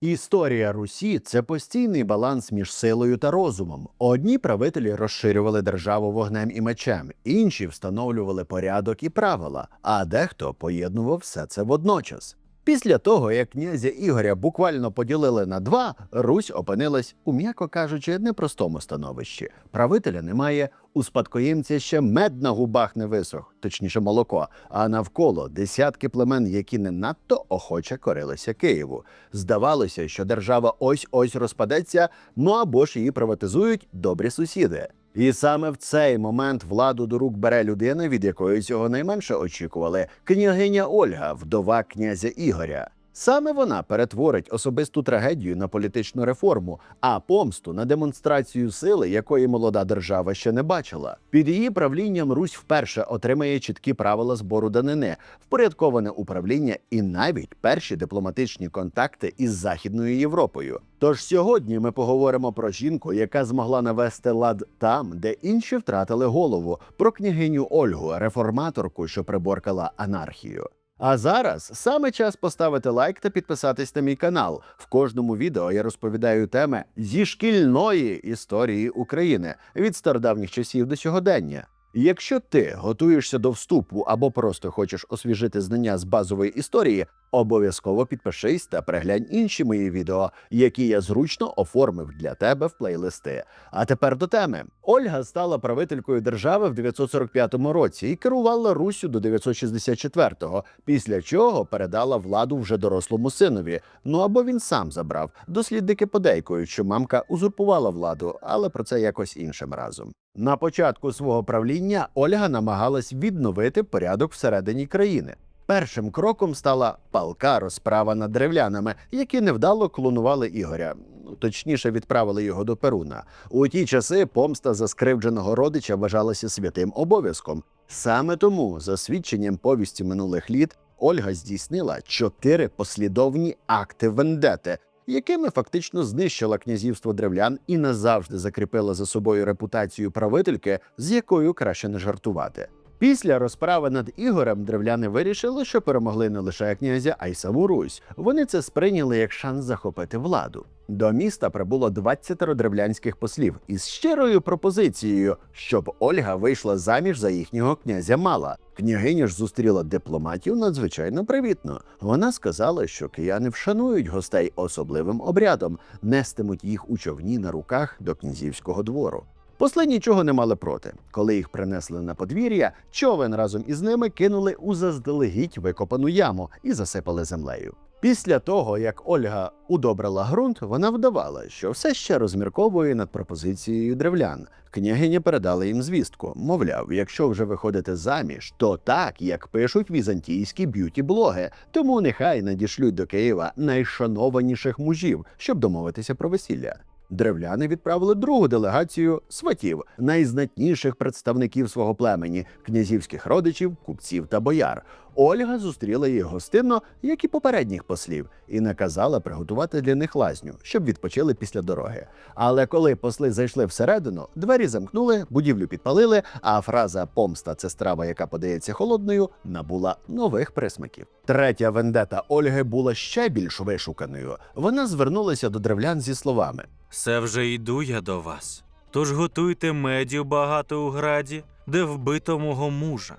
Історія Русі це постійний баланс між силою та розумом. Одні правителі розширювали державу вогнем і мечем, інші встановлювали порядок і правила, а дехто поєднував все це водночас. Після того, як князя Ігоря буквально поділили на два, Русь опинилась у, м'яко кажучи, непростому становищі. Правителя немає, у спадкоємця ще мед на губах не висох, точніше молоко, а навколо десятки племен, які не надто охоче корилися Києву. Здавалося, що держава ось ось розпадеться, ну або ж її приватизують добрі сусіди. І саме в цей момент владу до рук бере людина, від якої цього найменше очікували княгиня Ольга, вдова князя Ігоря. Саме вона перетворить особисту трагедію на політичну реформу, а помсту на демонстрацію сили, якої молода держава ще не бачила. Під її правлінням Русь вперше отримає чіткі правила збору данини, впорядковане управління і навіть перші дипломатичні контакти із Західною Європою. Тож сьогодні ми поговоримо про жінку, яка змогла навести лад там, де інші втратили голову, про княгиню Ольгу, реформаторку, що приборкала анархію. А зараз саме час поставити лайк та підписатись на мій канал. В кожному відео я розповідаю теми зі шкільної історії України від стародавніх часів до сьогодення. Якщо ти готуєшся до вступу або просто хочеш освіжити знання з базової історії, обов'язково підпишись та переглянь інші мої відео, які я зручно оформив для тебе в плейлисти. А тепер до теми. Ольга стала правителькою держави в 945 році і керувала Руссю до 964-го, після чого передала владу вже дорослому синові. Ну або він сам забрав. Дослідники подейкують, що мамка узурпувала владу, але про це якось іншим разом. На початку свого правління Ольга намагалась відновити порядок всередині країни. Першим кроком стала палка розправа над древлянами, які невдало клонували Ігоря. Ну, Точніше, відправили його до Перуна. У ті часи помста за скривдженого родича вважалася святим обов'язком. Саме тому, за свідченням повісті минулих літ, Ольга здійснила чотири послідовні акти вендети, якими фактично знищила князівство древлян і назавжди закріпила за собою репутацію правительки, з якою краще не жартувати. Після розправи над Ігорем древляни вирішили, що перемогли не лише князя, а й саму Русь. Вони це сприйняли як шанс захопити владу. До міста прибуло 20 древлянських послів із щирою пропозицією, щоб Ольга вийшла заміж за їхнього князя Мала. Княгиня ж зустріла дипломатів надзвичайно привітно. Вона сказала, що кияни вшанують гостей особливим обрядом, нестимуть їх у човні на руках до князівського двору. Посли нічого не мали проти. Коли їх принесли на подвір'я, човен разом із ними кинули у заздалегідь викопану яму і засипали землею. Після того, як Ольга удобрила ґрунт, вона вдавала, що все ще розмірковує над пропозицією древлян. Княгиня передала їм звістку. Мовляв, якщо вже виходите заміж, то так, як пишуть візантійські б'юті-блоги, тому нехай надішлють до Києва найшанованіших мужів, щоб домовитися про весілля. Древляни відправили другу делегацію сватів, найзнатніших представників свого племені, князівських родичів, купців та бояр. Ольга зустріла їх гостинно, як і попередніх послів, і наказала приготувати для них лазню, щоб відпочили після дороги. Але коли посли зайшли всередину, двері замкнули, будівлю підпалили, а фраза помста це страва, яка подається холодною, набула нових присмаків. Третя вендета Ольги була ще більш вишуканою. Вона звернулася до древлян зі словами. Все вже йду я до вас. Тож готуйте медів багато у граді, де вбито мого мужа.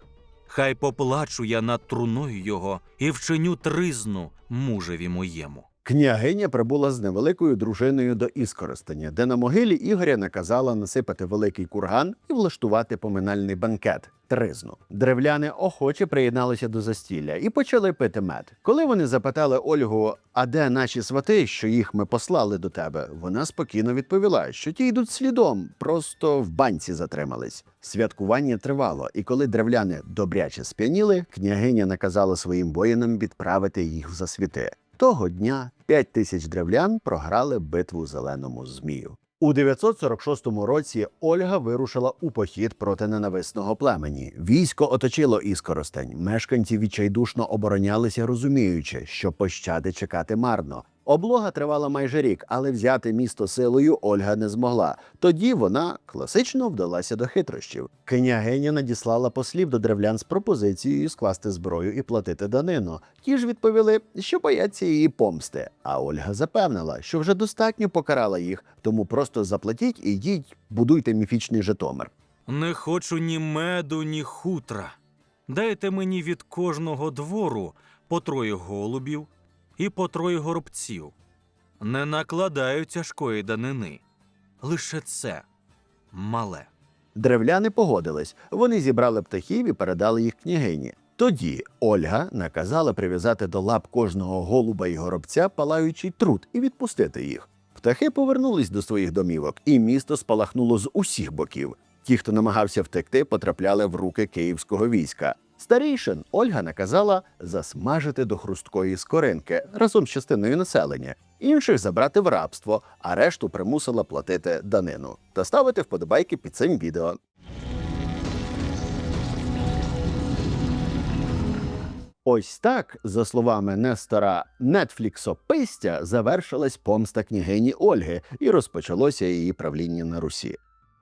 Хай поплачу я над труною його і вчиню тризну мужеві моєму. Княгиня прибула з невеликою дружиною до Іскоростеня, де на могилі Ігоря наказала насипати великий курган і влаштувати поминальний банкет тризну. Древляни охоче приєдналися до застілля і почали пити мед. Коли вони запитали Ольгу, а де наші свати, що їх ми послали до тебе, вона спокійно відповіла, що ті йдуть слідом, просто в банці затримались. Святкування тривало, і коли древляни добряче сп'яніли, княгиня наказала своїм воїнам відправити їх в засвіти. Того дня п'ять тисяч древлян програли битву зеленому змію. У 946 році Ольга вирушила у похід проти ненависного племені. Військо оточило Іскоростень. Мешканці відчайдушно оборонялися, розуміючи, що пощади чекати марно. Облога тривала майже рік, але взяти місто силою Ольга не змогла. Тоді вона класично вдалася до хитрощів. Княгиня надіслала послів до древлян з пропозицією скласти зброю і платити данину. Ті ж відповіли, що бояться її помсти. А Ольга запевнила, що вже достатньо покарала їх, тому просто заплатіть і йдіть, будуйте міфічний Житомир. Не хочу ні меду, ні хутра. Дайте мені від кожного двору по троє голубів і по троє горобців. Не накладаю тяжкої данини. Лише це мале. Древляни погодились. Вони зібрали птахів і передали їх княгині. Тоді Ольга наказала прив'язати до лап кожного голуба і горобця палаючий труд і відпустити їх. Птахи повернулись до своїх домівок, і місто спалахнуло з усіх боків. Ті, хто намагався втекти, потрапляли в руки київського війська. Старійшин Ольга наказала засмажити до хрусткої скоринки разом з частиною населення, інших забрати в рабство, а решту примусила платити данину та ставити вподобайки під цим відео. Ось так, за словами Нестора Нетфліксопистя, завершилась помста княгині Ольги і розпочалося її правління на Русі.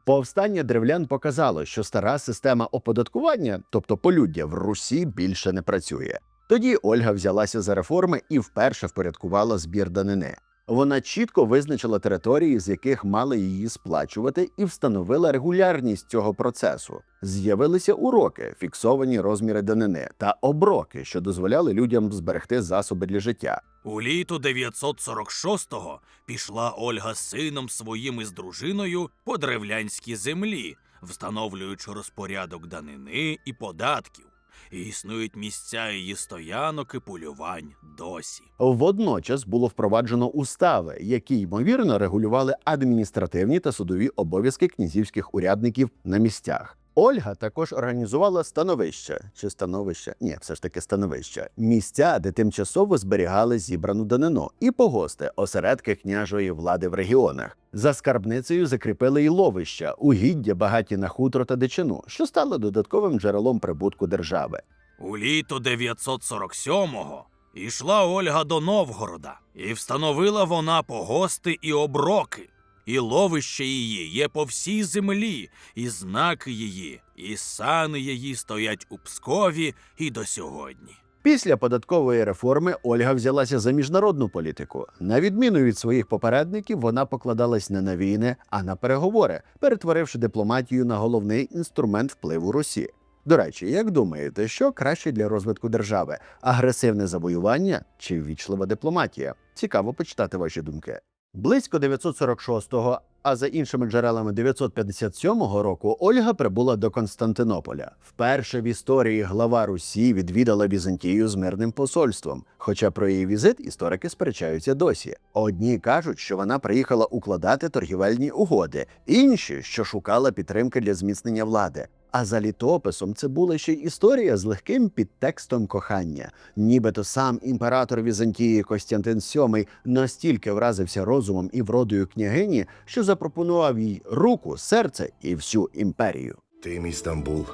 Повстання древлян показало, що стара система оподаткування, тобто полюддя в Русі, більше не працює. Тоді Ольга взялася за реформи і вперше впорядкувала збір данини. Вона чітко визначила території, з яких мали її сплачувати, і встановила регулярність цього процесу. З'явилися уроки, фіксовані розміри данини та оброки, що дозволяли людям зберегти засоби для життя. У літо 946-го пішла Ольга з сином своїм із дружиною по древлянській землі, встановлюючи розпорядок данини і податків. І існують місця її стоянок і полювань досі. Водночас було впроваджено устави, які ймовірно регулювали адміністративні та судові обов'язки князівських урядників на місцях. Ольга також організувала становища чи становища, ні, все ж таки становища, місця, де тимчасово зберігали зібрану данину, і погости, осередки княжої влади в регіонах. За скарбницею закріпили й ловища, угіддя багаті на хутро та дичину, що стало додатковим джерелом прибутку держави. У літо 947-го ішла Ольга до Новгорода, і встановила вона погости і оброки. І ловище її є по всій землі, і знаки її, і сани її стоять у Пскові і до сьогодні. Після податкової реформи Ольга взялася за міжнародну політику. На відміну від своїх попередників, вона покладалась не на війни, а на переговори, перетворивши дипломатію на головний інструмент впливу Росії. До речі, як думаєте, що краще для розвитку держави: агресивне завоювання чи ввічлива дипломатія? Цікаво почитати ваші думки. Близько 946-го, а за іншими джерелами 957-го року Ольга прибула до Константинополя. Вперше в історії глава Русі відвідала Візантію з мирним посольством. Хоча про її візит історики сперечаються досі. Одні кажуть, що вона приїхала укладати торгівельні угоди, інші, що шукала підтримки для зміцнення влади. А за літописом це була ще й історія з легким підтекстом кохання. Нібито сам імператор Візантії Костянтин VII настільки вразився розумом і вродою княгині, що запропонував їй руку, серце і всю імперію. Ти мій Стамбул.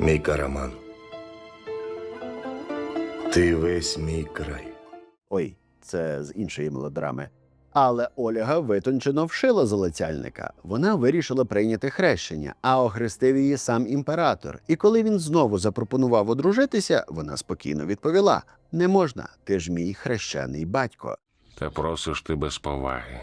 Мій караман. Ти весь мій край. Ой, це з іншої мелодрами. Але Ольга витончено вшила залицяльника. Вона вирішила прийняти хрещення, а охрестив її сам імператор. І коли він знову запропонував одружитися, вона спокійно відповіла: Не можна, ти ж мій хрещений батько. Та просиш ти без поваги.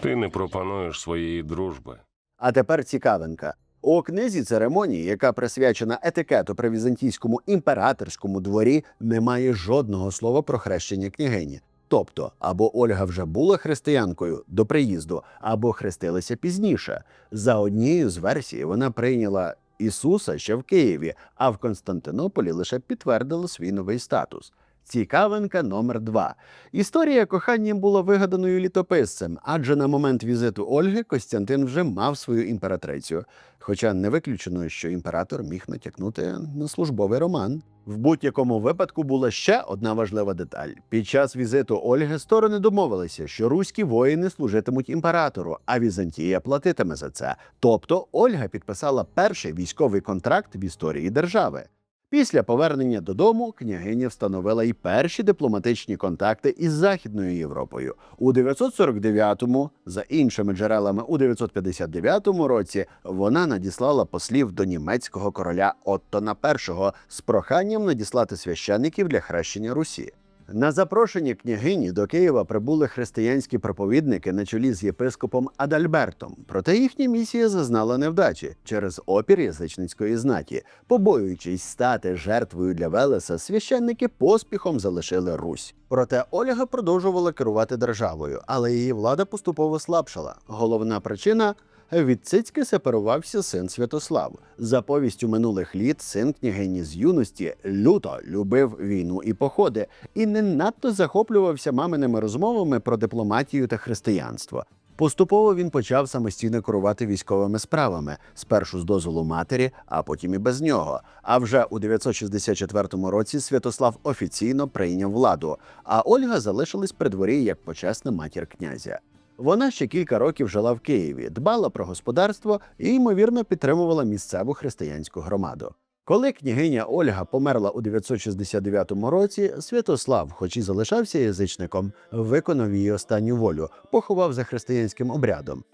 Ти не пропонуєш своєї дружби. А тепер цікавинка. У книзі церемонії, яка присвячена етикету при візантійському імператорському дворі, немає жодного слова про хрещення княгині. Тобто, або Ольга вже була християнкою до приїзду, або хрестилася пізніше. За однією з версій, вона прийняла Ісуса ще в Києві, а в Константинополі лише підтвердила свій новий статус. Цікавинка номер два. Історія кохання була вигаданою літописцем, адже на момент візиту Ольги Костянтин вже мав свою імператрицю. Хоча не виключено, що імператор міг натякнути на службовий роман. В будь-якому випадку була ще одна важлива деталь. Під час візиту Ольги сторони домовилися, що руські воїни служитимуть імператору, а Візантія платитиме за це. Тобто Ольга підписала перший військовий контракт в історії держави. Після повернення додому княгиня встановила й перші дипломатичні контакти із Західною Європою. У 949-му, за іншими джерелами, у 959 році вона надіслала послів до німецького короля Оттона І з проханням надіслати священників для хрещення Русі. На запрошення княгині до Києва прибули християнські проповідники на чолі з єпископом Адальбертом. Проте їхня місія зазнала невдачі через опір язичницької знаті. Побоюючись стати жертвою для Велеса, священники поспіхом залишили Русь. Проте Ольга продовжувала керувати державою, але її влада поступово слабшала. Головна причина від цицьки сепарувався син Святослав. За повістю минулих літ син княгині з юності люто любив війну і походи і не надто захоплювався маминими розмовами про дипломатію та християнство. Поступово він почав самостійно керувати військовими справами, спершу з дозволу матері, а потім і без нього. А вже у 964 році Святослав офіційно прийняв владу, а Ольга залишилась при дворі як почесна матір князя. Вона ще кілька років жила в Києві, дбала про господарство і, ймовірно, підтримувала місцеву християнську громаду. Коли княгиня Ольга померла у 969 році, Святослав, хоч і залишався язичником, виконав її останню волю, поховав за християнським обрядом.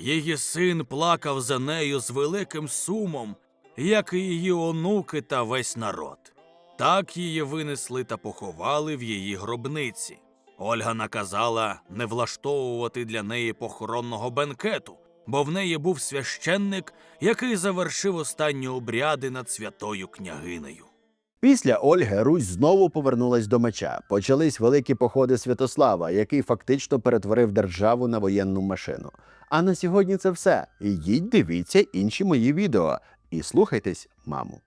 Її син плакав за нею з великим сумом, як і її онуки та весь народ. Так її винесли та поховали в її гробниці. Ольга наказала не влаштовувати для неї похоронного бенкету, бо в неї був священник, який завершив останні обряди над святою княгинею. Після Ольги Русь знову повернулась до меча. Почались великі походи Святослава, який фактично перетворив державу на воєнну машину. А на сьогодні це все. Ідіть, дивіться інші мої відео і слухайтесь, маму.